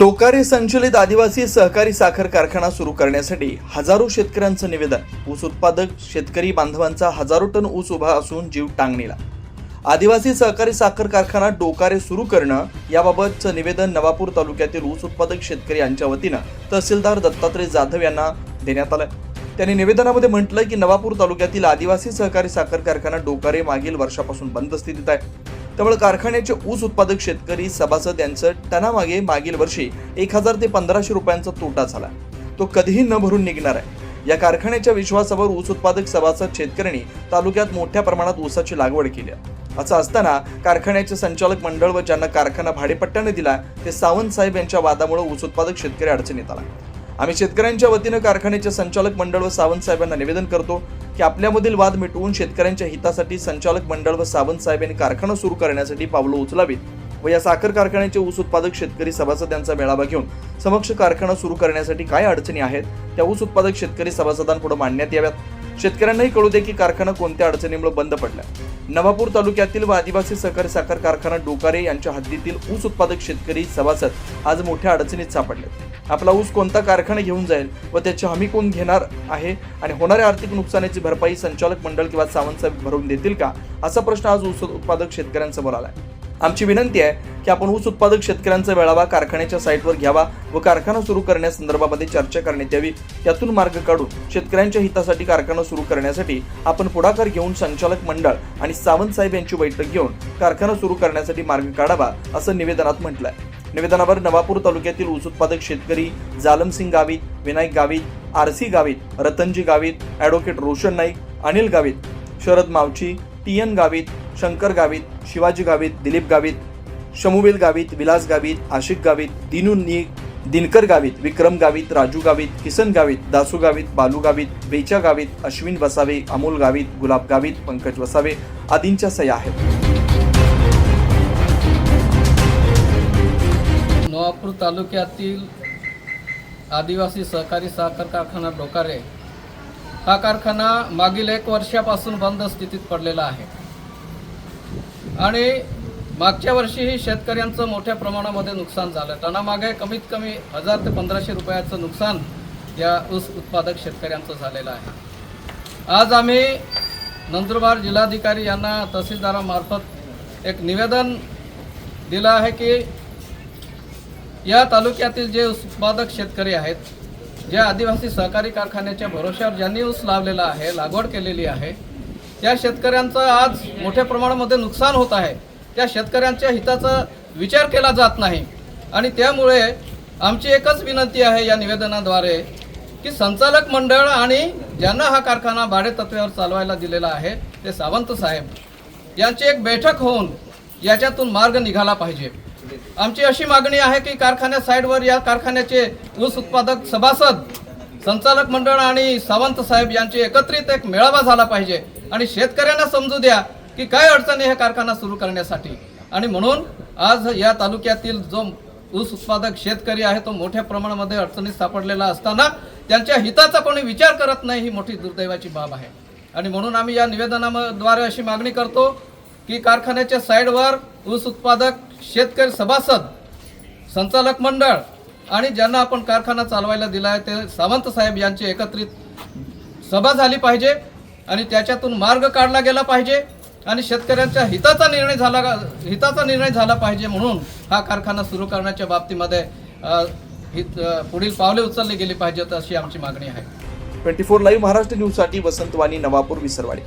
टोकारे संचलित आदिवासी सहकारी साखर कारखाना सुरू करण्यासाठी हजारो शेतकऱ्यांचं निवेदन. ऊस उत्पादक शेतकरी बांधवांचा हजारो टन ऊस उभा असून जीव टांगणीला. आदिवासी सहकारी साखर कारखाना डोकारे सुरू करणं याबाबतचं निवेदन नवापूर तालुक्यातील ऊस उत्पादक शेतकरी यांच्या वतीनं तहसीलदार दत्तात्रय जाधव यांना देण्यात आलं. त्यांनी निवेदनामध्ये म्हटलं की नवापूर तालुक्यातील आदिवासी सहकारी साखर कारखाना डोकारे मागील वर्षापासून बंद स्थितीत आहे. त्यामुळे कारखान्याचे ऊस उत्पादक शेतकरी सभासद यांचं टनामागे मागील वर्षी एक हजार ते पंधराशे रुपयांचा तोटा झाला. तो कधीही न भरून निघणार आहे. या कारखान्याच्या विश्वासावर ऊस उत्पादक सभासद शेतकऱ्यांनी तालुक्यात मोठ्या प्रमाणात ऊसाची लागवड केली असं असताना कारखान्याचे संचालक मंडळ व ज्यांना कारखाना भाडेपट्ट्याने दिला ते सावंत साहेब यांच्या वादामुळे ऊस उत्पादक शेतकरी अडचणीत आला. आम्ही शेतकऱ्यांच्या वतीनं कारखान्याचे संचालक मंडळ व सावंत साहेबांना निवेदन करतो की आपल्यामधील वाद मिटवून शेतकऱ्यांच्या हितासाठी संचालक मंडळ व सावंत साहेब यांनी कारखाना सुरू करण्यासाठी पावलं उचलावीत व या साखर कारखान्याचे ऊस उत्पादक शेतकरी सभासदांचा मेळावा घेऊन समक्ष कारखाना सुरू करण्यासाठी काय अडचणी आहेत? त्या ऊस उत्पादक शेतकरी सभासदांपुढे मांडण्यात याव्यात. शेतकऱ्यांनाही कळू दे की कारखाना कोणत्या अडचणीमुळे बंद पडला नवापूर तालुक्यातील व आदिवासी सहकारी साखर कारखाना डोकारे यांच्या हद्दीतील ऊस उत्पादक शेतकरी सभासद आज मोठ्या अडचणीत सापडले आपला ऊस कोणता कारखाना घेऊन जाईल व त्याची हमी कोण घेणार आहे आणि होणाऱ्या आर्थिक नुकसानीची भरपाई संचालक मंडळ किंवा सावंत साहेब भरून देतील का? असा प्रश्न आज ऊस उत्पादक शेतकऱ्यांसमोर आलाय. आमची विनंती आहे की आपण ऊस उत्पादक शेतकऱ्यांचा वेळावा कारखान्याच्या साईटवर घ्यावा व कारखाना सुरू करण्यासंदर्भामध्ये चर्चा करण्यात यावी. त्यातून मार्ग काढून शेतकऱ्यांच्या हितासाठी कारखाना सुरू करण्यासाठी आपण पुढाकार घेऊन संचालक मंडळ आणि सावंत साहेब यांची बैठक घेऊन कारखाना सुरू करण्यासाठी मार्ग काढावा असं निवेदनात म्हटलं आहे निवेदनावर नवापूर तालुक्यातील ऊस उत्पादक शेतकरी Jalamsingh Gavit Vinayak Gavit RC Gavit Ratanji Gavit advocate Roshan Naik Anil Gavit Sharad Mavchi T N Gavit Shankar Gavit Shivaji Gavit Dilip Gavit Shamuvel Gavit Vilas Gavit Ashik Gavit Dinu नी दिनकर गावित विक्रम गावित राजू गावित किसन गावित दासू गावित बालू गावित बेचा गावित अश्विन वसावे अमोल गावित गुलाब गावित पंकज वसावे आदींच्या सह्या आहेत. नवापूर तालुक्यातील आदिवासी सहकारी साखर कारखाना डोकारे हा कारखाना मागील एक वर्षापासून बंद स्थितीत पडलेला आहे. आणि मागच्या वर्षीही शेतकऱ्यांचं मोठ्या प्रमाणामध्ये नुकसान झालं. टनामागे कमीत कमी हजार ते पंधराशे रुपयाचं नुकसान या ऊस उत्पादक शेतकऱ्यांचं झालेलं आहे. आज आम्ही नंदुरबार जिल्हाधिकारी यांना तहसीलदारामार्फत एक निवेदन दिलं आहे की या तालुक्यातील जे ऊस उत्पादक शेतकरी आहेत ज्या आदिवासी सहकारी कारखान्याच्या भरोश्यावर ज्यांनी ऊस लावलेला आहे लागवड केलेली आहे त्या शेतकऱ्यांचं आज मोठ्या प्रमाणामध्ये नुकसान होत आहे. त्या शेतकऱ्यांच्या हिताचा विचार केला जात नाही. आणि त्यामुळे आमची एकच विनंती आहे या निवेदनाद्वारे की संचालक मंडळ आणि ज्यांना हा कारखाना भाडेतत्वावर चालवायला दिलेला आहे ते सावंत साहेब यांची एक बैठक होऊन याच्यातून मार्ग निघाला पाहिजे. आमची अशी मागणी आहे की कारखान्या साईडवर या कारखान्याचे ऊस उत्पादक सभासद संचालक मंडळ आणि सावंत साहेब यांची एकत्रित एक मेळावा झाला पाहिजे. आणि शेतकऱ्यांना समजू द्या की काय अडचणी हे कारखाना सुरू करण्यासाठी. आणि म्हणून आज या तालुक्यातील जो ऊस उत्पादक शेतकरी आहे तो मोठ्या प्रमाणामध्ये अडचणीत सापडलेला असताना त्यांच्या हिताचा कोणी विचार करत नाही ही मोठी दुर्दैवाची बाब आहे. आणि म्हणून आम्ही या निवेदनाद्वारे अशी मागणी करतो की कारखान्याच्या साईडवर ऊस उत्पादक शेतकरी सभासद संचालक मंडळ आणि ज्यांना आपण कारखाना चालवायला दिला आहे ते सावंत साहेब यांची एकत्रित सभा झाली पाहिजे. आणि त्याच्यातून मार्ग काढला गेला पाहिजे आणि शेतकऱ्यांच्या हिताचा निर्णय झाला हिताचा निर्णय झाला पाहिजे म्हणून हा कारखाना सुरू करण्याच्या बाबतीमध्ये हित पुढील पावले उचलली गेली पाहिजेत अशी आमची मागणी आहे. ट्वेंटी फोर लाईव्ह महाराष्ट्र न्यूजसाठी वसंतवाणी नवापूर विसरवाडी.